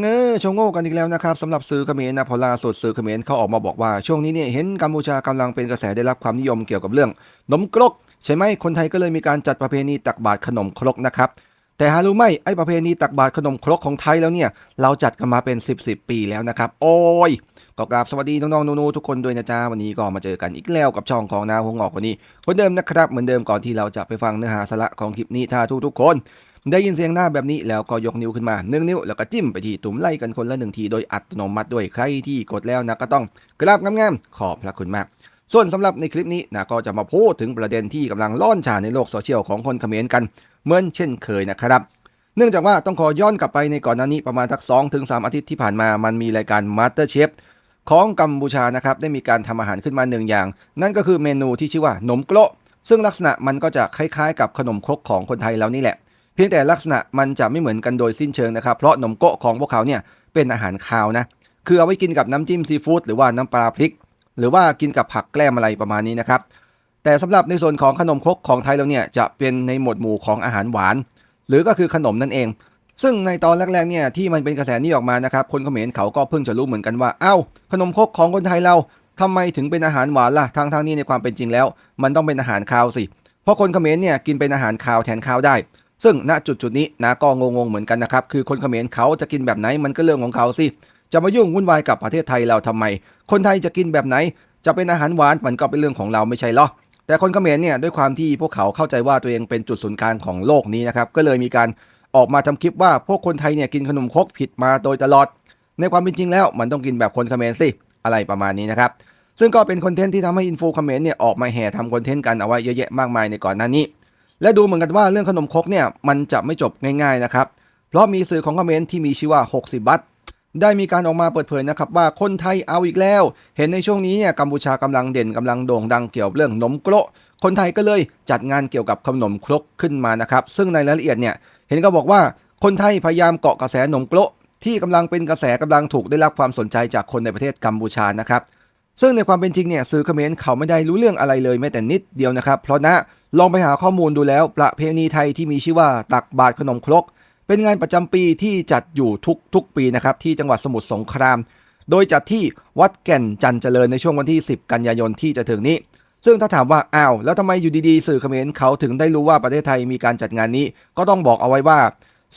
เงอชงโง่กันอีกแล้วนะครับสำหรับสื่อเขมรนะพอล่าสุดสื่อเขมรเขาออกมาบอกว่า ช่วงนี้เนี่ยเห็นกัมพูชากำลังเป็นกระแสได้รับความนิยมเกี่ยวกับเรื่องนมกรก ใช่ไหมคนไทยก็เลยมีการจัดประเพณีตักบาตรขนมครกนะครับแต่หารู้ไหมไอ้ประเพณีตักบาตรขนมครกของไทยแล้วเนี่ย เราจัดกันมาเป็น 10 10ปีแล้วนะครับ โอ้ยก็กราบสวัสดีน้องๆนูๆทุกคนด้วยนะจ๊ะวันนี้ก็มาเจอกันอีกแล้วกับช่องของนาหงอกวันนี้คนเดิมนะครับเหมือนเดิมก่อนที่เราจะไปฟังเนื้อหาสาระของคลิปนี้ถ้าทุกๆคน ได้ยินเสียงหน้าแบบนี้แล้วก็ยกนิ้วขึ้นมาหนึ่งนิ้วแล้วก็จิ้มไปที่ตุ่มไล่กันคนละหนึ่งทีโดยอัตโนมัติด้วยใครที่กดแล้วนะก็ต้องกราบงามๆขอบพระคุณมากส่วนสำหรับในคลิปนี้นะก็จะมาพูดถึงประเด็นที่กำลังล่อนฉาในโลกโซเชียลของคนเขมรกัน เหมือนเช่นเคยนะครับ เนื่องจากว่าต้องขอย้อนกลับไปในก่อนหน้านี้ประมาณสัก2ถึง3อาทิตย์ที่ผ่านมามันมีรายการ Master Chef ของกัมพูชานะครับได้มีการทำอาหารขึ้นมาหนึ่งอย่าง นั่นก็คือเมนูที่ชื่อว่าหนมโกละซึ่งลักษณะมันก็จะคล้ายๆ กับขนมครกของคนไทยแล้วนี่แหละ เพียงแต่ลักษณะมันจะไม่เหมือนกันโดยสิ้นเชิงนะครับ เพราะนมโกะของพวกเขาเนี่ยเป็นอาหารคาวนะ คือเอาไว้กินกับน้ำจิ้มซีฟู้ดหรือว่าน้ำปลาพริก หรือว่ากินกับผักแกล้มอะไรประมาณนี้นะครับ แต่สำหรับในส่วนของขนมครกของไทยเราเนี่ยจะเป็นในหมวดหมู่ของอาหารหวาน หรือก็คือขนมนั่นเอง ซึ่งในตอนแรกๆเนี่ยที่มันเป็นกระแสนี้ออกมานะครับ คนเขมรเขาก็เพิ่งจะรู้เหมือนกันว่า เอ้า ขนมครกของคนไทยเราทำไมถึงเป็นอาหารหวานล่ะ ทางทางนี้ในความเป็นจริงแล้ว มันต้องเป็นอาหารคาวสิ เพราะคนเขมรเนี่ยกินเป็นอาหารคาวแทนข้าวได้ ซึ่งณจุดจุดนี้นะก็งงๆเหมือนกันนะครับ คือคนเขมรเขาจะกินแบบไหนมันก็เรื่องของเขาสิ จะมายุ่งวุ่นวายกับประเทศไทยเราทำไม คนไทยจะกินแบบไหน จะเป็นอาหารหวานมันก็เป็นเรื่องของเราไม่ใช่หรอแต่คนเขมรเนี่ยด้วยความที่พวกเขาเข้าใจว่าตัวเองเป็นจุดศูนย์กลางของโลกนี้นะครับก็เลยมีการออกมาทำคลิปว่าพวกคนไทยเนี่ยกินขนมครกผิดมาโดยตลอด ในความเป็นจริงแล้วมันต้องกินแบบคนเขมรสิอะไรประมาณนี้นะครับซึ่งก็เป็นคอนเทนต์ที่ทำให้อินฟูเขมรเนี่ยออกมาแห่ทำคอนเทนต์กันเอาไว้เยอะแยะมากมายในก่อนหน้านี้ และดูเหมือนกันว่าเรื่องขนมครกเนี่ยมันจะไม่จบง่ายๆนะครับ เพราะมีสื่อของคอมเขมรที่มีชื่อว่า 60 บัตได้มีการออกมาเปิดเผยนะครับว่าคนไทยเอาอีกแล้ว เห็นในช่วงนี้เนี่ยกัมพูชากำลังเด่นกำลังโด่งดังเกี่ยวกับเรื่องนมโกะคนไทยก็เลยจัดงานเกี่ยวกับขนมครกขึ้นมานะครับ ซึ่งในรายละเอียดเนี่ยเห็นก็บอกว่าคนไทยพยายามเกาะกระแสนมโกะที่กำลังเป็นกระแสกำลังถูกได้รับความสนใจจากคนในประเทศกัมพูชานะครับ ซึ่งในความเป็นจริงเนี่ยสื่อเขมรเขาไม่ได้รู้เรื่องอะไรเลยแม้แต่นิดเดียวนะครับ เพราะนะ ลองไปหาข้อมูลดูแล้ว ประเพณีไทยที่มีชื่อว่าตักบาตรขนมครก เป็นงานประจำปีที่จัดอยู่ทุกทุกปีนะครับที่จังหวัดสมุทรสงคราม โดยจัดที่วัดแก่นจันเจริญในช่วงวันที่ 10 กันยายนที่จะถึงนี้ ซึ่งถ้าถามว่าอ้าวแล้วทำไมอยู่ดีๆ สื่อเขมรเขาถึงได้รู้ว่าประเทศไทยมีการจัดงานนี้ ก็ต้องบอกเอาไว้ว่า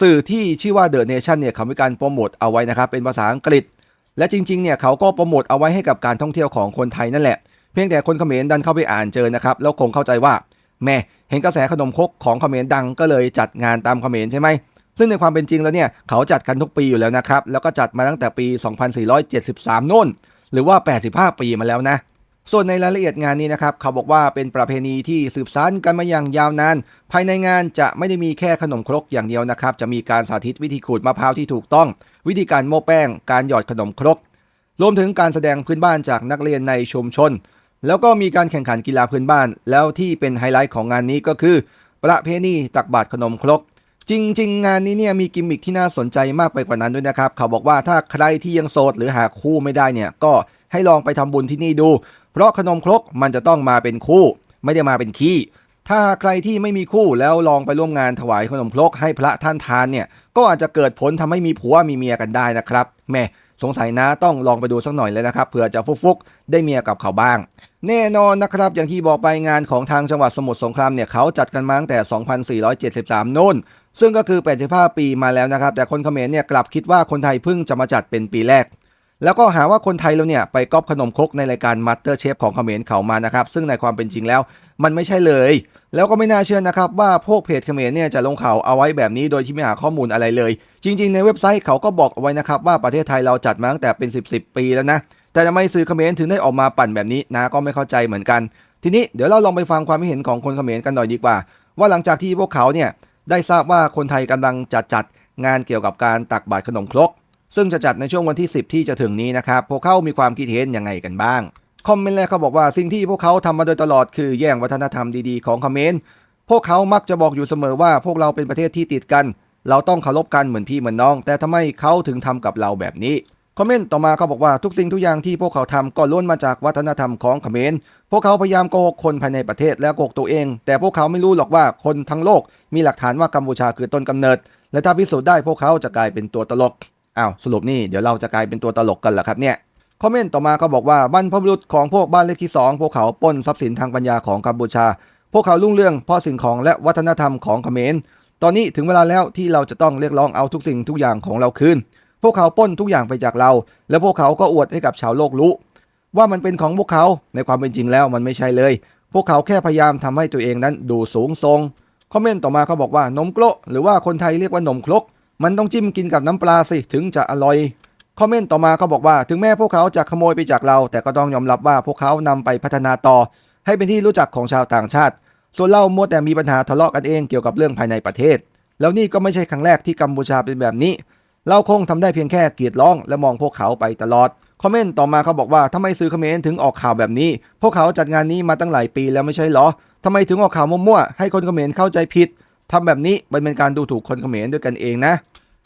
สื่อที่ชื่อว่า The Nation เนี่ยเขามีการโปรโมทเอาไว้นะครับเป็นภาษาอังกฤษ และจริงๆเนี่ยเขาก็โปรโมทเอาไว้ให้กับการท่องเที่ยวของคนไทยนั่นแหละเพียงแต่คนเขมรดันเข้าไปอ่านเจอนะครับแล้วคงเข้าใจว่า แม่เห็นกระแสขนมครกของเขมรดังก็เลยจัดงานตามเขมรใช่ไหมซึ่งในความเป็นจริงแล้วเนี่ยเขาจัดกันทุกปีอยู่แล้วนะครับ แล้วก็จัดมาตั้งแต่ปี 2473 โน่น หรือว่า 85 ปีมาแล้วนะ ส่วนในรายละเอียดงานนี้นะครับ เขาบอกว่าเป็นประเพณีที่สืบสานกันมาอย่างยาวนาน ภายในงานจะไม่ได้มีแค่ขนมครกอย่างเดียวนะครับ จะมีการสาธิตวิธีขูดมะพร้าวที่ถูกต้อง วิธีการโม้แป้ง การหยอดขนมครก รวมถึงการแสดงพื้นบ้านจากนักเรียนในชุมชน แล้วก็มีการแข่งขันกีฬาพื้นบ้าน แล้วที่เป็นไฮไลท์ของงานนี้ก็คือ ประเพณีตักบาตรขนมครก จริง ๆ งานนี้เนี่ยมีกิมมิคที่น่าสนใจมากไปกว่านั้นด้วยนะครับ เขาบอกว่าถ้าใครที่ยังโสดหรือหาคู่ไม่ได้เนี่ยก็ให้ลองไปทำบุญที่นี่ดู เพราะขนมครกมันจะต้องมาเป็นคู่ ไม่ได้มาเป็นขี้ถ้าใครที่ไม่มีคู่แล้วลองไปร่วมงานถวายขนมครกให้พระท่านทานเนี่ยก็อาจจะเกิดผลทำให้มีผัวมีเมียกันได้นะครับแม่ สงสัยนะต้องลองไปดูสักหน่อยเลยนะครับเผื่อจะฟุกๆ ได้เมียกับเขาบ้าง แน่นอนนะครับอย่างที่บอกไปงานของทางจังหวัดสมุทรสงครามเนี่ยเขาจัดกันมาตั้งแต่ 2473โน่นซึ่งก็คือ 85 ปีมาแล้วนะครับ แต่คนเขมรเนี่ยกลับคิดว่าคนไทยเพิ่งจะมาจัดเป็นปีแรก แล้วก็หาว่าคนไทยเราเนี่ยไปก๊อปขนมครกในรายการมัตเตอร์เชฟของเขมรเขามานะครับ ซึ่งในความเป็นจริงแล้วมันไม่ใช่เลย แล้วก็ไม่น่าเชื่อนะครับว่าพวกเพจเขมรเนี่ยจะลงข่าวเอาไว้แบบนี้โดยที่ไม่หาข้อมูลอะไรเลย จริง ๆ ในเว็บไซต์เขาก็บอกเอาไว้นะครับว่าประเทศไทยเราจัดมาตั้งแต่เป็น 10บสปีแล้วนะ แต่ทำไมสื่อเขมรถึงได้ออกมาปั่นแบบนี้นะก็ไม่เข้าใจเหมือนกัน ทีนี้เดี๋ยวเราลองไปฟังความเห็นของคนเขมรกันหน่อยดีกว่า ว่าหลังจากที่พวกเขาเนี่ยได้ทราบว่าคนไทยกำลังจัดจัดงานเกี่ยวกับการตักบาตรขนมครก ซึ่งจะจัดในช่วงวันที่ 10 ที่จะถึงนี้นะครับ พวกเขามีความคิดเห็นยังไงกันบ้าง คอมเมนต์แรกเขาบอกว่าสิ่งที่พวกเขาทำมาโดยตลอดคือแย่งวัฒนธรรมดีๆของคอมเขมรพวกเขามักจะบอกอยู่เสมอว่าพวกเราเป็นประเทศที่ติดกัน เราต้องเคารพกันเหมือนพี่เหมือนน้อง แต่ทำไมเขาถึงทำกับเราแบบนี้คอมเมนต์ต่อมาเขาบอกว่าทุกสิ่งทุกอย่างที่พวกเขาทำก็ล้วนมาจากวัฒนธรรมของเขมร พวกเขาพยายามโกหกคนภายในประเทศและโกหกตัวเอง แต่พวกเขาไม่รู้หรอกว่าคนทั้งโลก มีหลักฐานว่ากัมพูชาคือต้นกำเนิด และถ้าพิสูจน์ได้พวกเขาจะกลายเป็นตัวตลก อ้าวสรุปนี่เดี๋ยวเราจะกลายเป็นตัวตลกกันเหรอครับเนี่ยคอมเมนต์ต่อมาก็บอกว่าบรรพบุรุษของพวกบ้านเลขที่2พวกเขาปล้นทรัพย์สินทางปัญญาของกัมพูชา พวกเขารุ่งเรื่องเพราะสิ่งของและวัฒนธรรมของเขมรตอนนี้ถึงเวลาแล้วที่เราจะต้องเรียกร้องเอาทุกสิ่งทุกอย่างของเราคืนพวกเขาปล้นทุกอย่างไปจากเรา และพวกเขาก็อวดให้กับชาวโลกรู้ ว่ามันเป็นของพวกเขาในความเป็นจริงแล้วมันไม่ใช่เลย พวกเขาแค่พยายามทำให้ตัวเองนั้นดูสูงทรงคอมเมนต์ต่อมาเขาบอกว่านมโกละหรือว่าคนไทยเรียกว่านมครก มันต้องจิ้มกินกับน้ำปลาสิถึงจะอร่อย คอมเมนต์ต่อมาเขาบอกว่าถึงแม้พวกเขาจะขโมยไปจากเรา แต่ก็ต้องยอมรับว่าพวกเขานำไปพัฒนาต่อ ให้เป็นที่รู้จักของชาวต่างชาติ ส่วนเรามัวแต่มีปัญหาทะเลาะกันเองเกี่ยวกับเรื่องภายในประเทศ แล้วนี่ก็ไม่ใช่ครั้งแรกที่กัมพูชาเป็นแบบนี้ เราคงทำได้เพียงแค่เกรีดร้องและมองพวกเขาไปตลอดคอมเมนต์ต่อมาเขาบอกว่าทำไมสื่อคอมเขมรถึงออกข่าวแบบนี้ พวกเขาจัดงานนี้มาตั้งหลายปีแล้วไม่ใช่เหรอทำไมถึงออกข่าวมั่วๆให้คนเขมรเข้าใจผิดทำแบบนี้มันเป็นการดูถูกคนเขมรด้วยกันเองนะ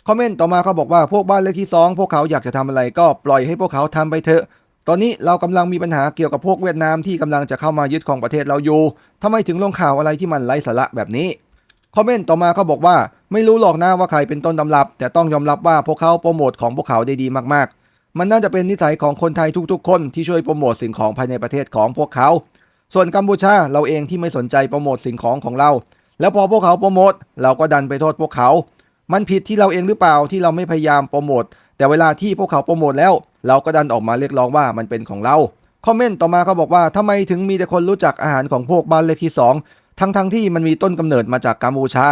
คอมเมนต์ต่อมาเขาบอกว่าพวกบ้านเลขที่ 2 พวกเขาอยากจะทำอะไรก็ปล่อยให้พวกเขาทำไปเถอะ ตอนนี้เรากำลังมีปัญหาเกี่ยวกับพวกเวียดนามที่กำลังจะเข้ามายึดของประเทศเราอยู่ทำไมถึงลงข่าวอะไรที่มันไร้สาระแบบนี้คอมเมนต์ต่อมาเขาบอกว่าไม่รู้หรอกนะว่าใครเป็นต้นตำรับ แต่ต้องยอมรับว่าพวกเขาโปรโมทของพวกเขาได้ดีมากๆ มันน่าจะเป็นนิสัยของคนไทยทุกๆ คนที่ช่วยโปรโมทสิ่งของภายในประเทศของพวกเขา ส่วนกัมพูชาเราเองที่ไม่สนใจโปรโมทสิ่งของของเรา แล้วพอพวกเขาโปรโมทเราก็ดันไปโทษพวกเขา มันผิดที่เราเองหรือเปล่าที่เราไม่พยายามโปรโมทแต่เวลาที่พวกเขาโปรโมทแล้ว เราก็ดันออกมาเรียกร้องว่ามันเป็นของเราคอมเมนต์ต่อมาเขาบอกว่าทำไมถึงมีแต่คนรู้จักอาหารของพวกบ้านเลขที่ 2 ทั้งทั้งๆที่มันมีต้นกำเนิดมาจากกัมพูชา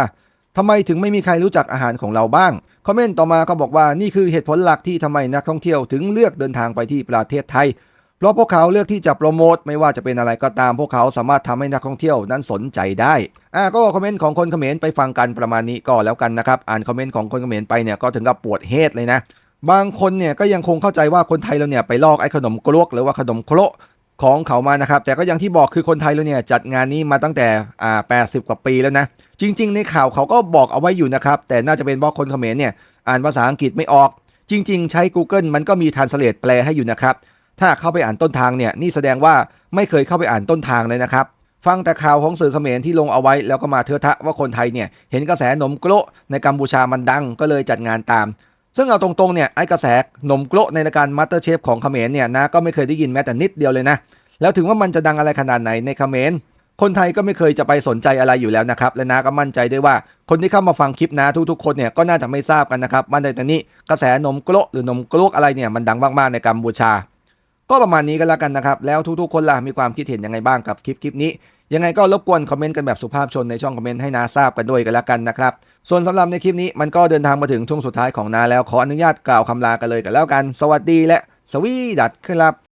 ทำไมถึงไม่มีใครรู้จักอาหารของเราบ้างคอมเมนต์ต่อมาเขาบอกว่านี่คือเหตุผลหลักที่ทำไมนักท่องเที่ยวถึงเลือกเดินทางไปที่ประเทศไทย เพราะพวกเขาเลือกที่จะโปรโมทไม่ว่าจะเป็นอะไรก็ตามพวกเขาสามารถทำให้นักท่องเที่ยวนั้นสนใจได้อ่าก็คอมเมนต์ของคนเขมรไปฟังกันประมาณนี้ก็แล้วกันนะครับอ่านคอมเมนต์ของคนเขมรไปเนี่ยก็ถึงกับปวดเฮดเลยนะบางคนเนี่ยก็ยังคงเข้าใจว่าคนไทยเราเนี่ยไปลอกไอ้ขนมกรวกหรือว่าขนมโครกของเขามานะครับ แต่ก็อย่างที่บอกคือคนไทยเราเนี่ยจัดงานนี้มาตั้งแต่อ่า80กว่าปีแล้วนะ จริง ๆ ในข่าวเขาก็บอกเอาไว้อยู่นะครับ แต่น่าจะเป็นเพราะคนเขมรเนี่ยอ่านภาษาอังกฤษไม่ออก จริง ๆ ใช้ Google มันก็มีทานสเลตแปลให้อยู่นะครับ ถ้าเข้าไปอ่านต้นทางเนี่ยนี่แสดงว่าไม่เคยเข้าไปอ่านต้นทางเลยนะครับ ฟังแต่ข่าวของสื่อเขมรที่ลงเอาไว้ แล้วก็มาเทอะทะว่าคนไทยเนี่ยเห็นกระแสนมโกะในกัมพูชามันดังก็เลยจัดงานตาม ซึ่งเอาตรงๆเนี่ยไอ้กระแสนมโกะในรายการมัตเตอร์เชฟของเขมรเนี่ยนะก็ไม่เคยได้ยินแม้แต่นิดเดียวเลยนะแล้วถึงว่ามันจะดังอะไรขนาดไหนในเขมรคนไทยก็ไม่เคยจะไปสนใจอะไรอยู่แล้วนะครับ และนาก็มั่นใจด้วยว่าคนที่เข้ามาฟังคลิปนะทุกๆคนเนี่ยก็น่าจะไม่ทราบกันนะครับว่าในตอนนี้กระแสนมโกะหรือนมโกะอะไรเนี่ยมันดังมากๆในกัมพูชา ก็ประมาณนี้ก็แล้วกันนะครับ แล้วทุกๆคนล่ะมีความคิดเห็นยังไงบ้างกับคลิปคลิปนี้ ยังไงก็รบกวนคอมเมนต์กันแบบสุภาพชนในช่องคอมเมนต์ให้นาทราบกันด้วยกันแล้วกันนะครับส่วนสำหรับในคลิปนี้มันก็เดินทางมาถึงช่วงสุดท้ายของนาแล้วขออนุญาตกล่าวคำลากันเลยกันแล้วกัน สวัสดีและสวีดัตครับ